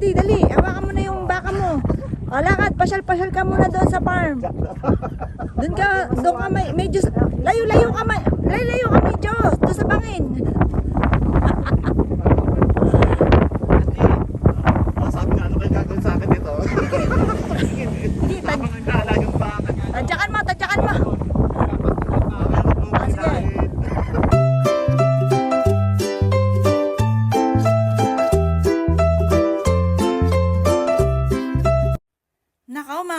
Daddy, dali. Hawakan mo na yung baka mo. O, lakad. Pasyal-pasyal ka muna doon sa farm. Doon ka, doon ka may, medyo, layo-layo ka, may, layo-layo ka medyo. Doon sa bangin.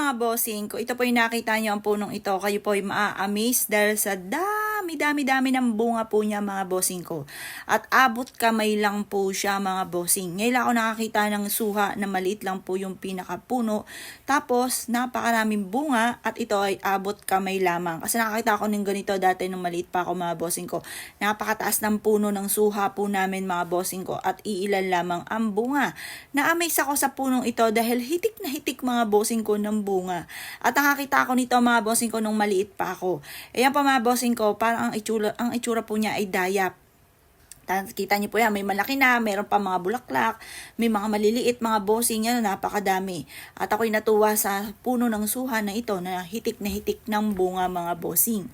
Mga bossing ko, ito po yung nakita niyo ang punong ito. Kayo po ay maa-amaze dahil sa dami, dami, dami ng bunga po niya mga bossing ko. At abot kamay lang po siya mga bossing. Ngayon ako nakakita ng suha na maliit lang po yung pinakapuno. Tapos, napakaraming bunga at ito ay abot kamay lamang. Kasi nakakita ako ng ganito dati nung maliit pa ako mga bossing ko. Napakataas ng puno ng suha po namin mga bossing ko at iilan lamang ang bunga. Na-amaze ako sa punong ito dahil hitik na hitik mga bossing ko ng bunga. At nakakita ako nito mga bossing ko nung maliit pa ako. Ayan pa mga bossing ko, parang ang itsura, ang itsura po niya ay dayap. Ta- Kita niyo po yan, may malaki na, meron pa mga bulaklak, may mga maliliit, mga bossing, yan, napakadami. At ako'y natuwa sa puno ng suha na ito na hitik na hitik ng bunga mga bossing.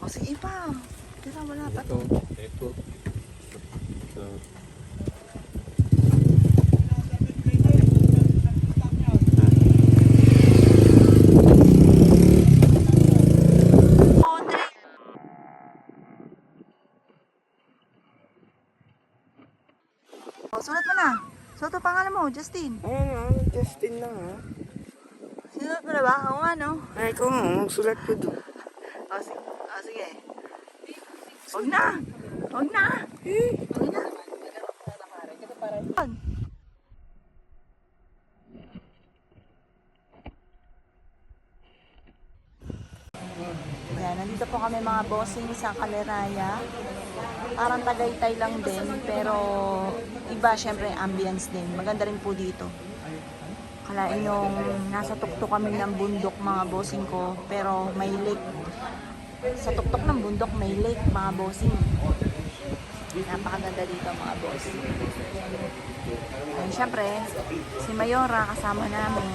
O sige pa, tira wala pa to. Ito. Ito. O, sulat mo na. Sulat ang pangalan mo, Justin. Ano nga, Justin lang ha. Sinulat mo na ba? Oo nga, no? Ay, ikaw nga, magsulat ko doon. O, sige. O, sige. Huwag na. Huwag na. Huwag na. Yan, nandito po kami mga bossing sa Kaleraya. Parang Tagaytay lang din, pero iba syempre ambience din. Maganda rin po dito. Kalain yung nasa tuktok kami ng bundok mga bossing ko, pero may lake. Sa tuktok ng bundok may lake mga bossing. Napakaganda dito mga bossing. And syempre, si Mayora kasama namin.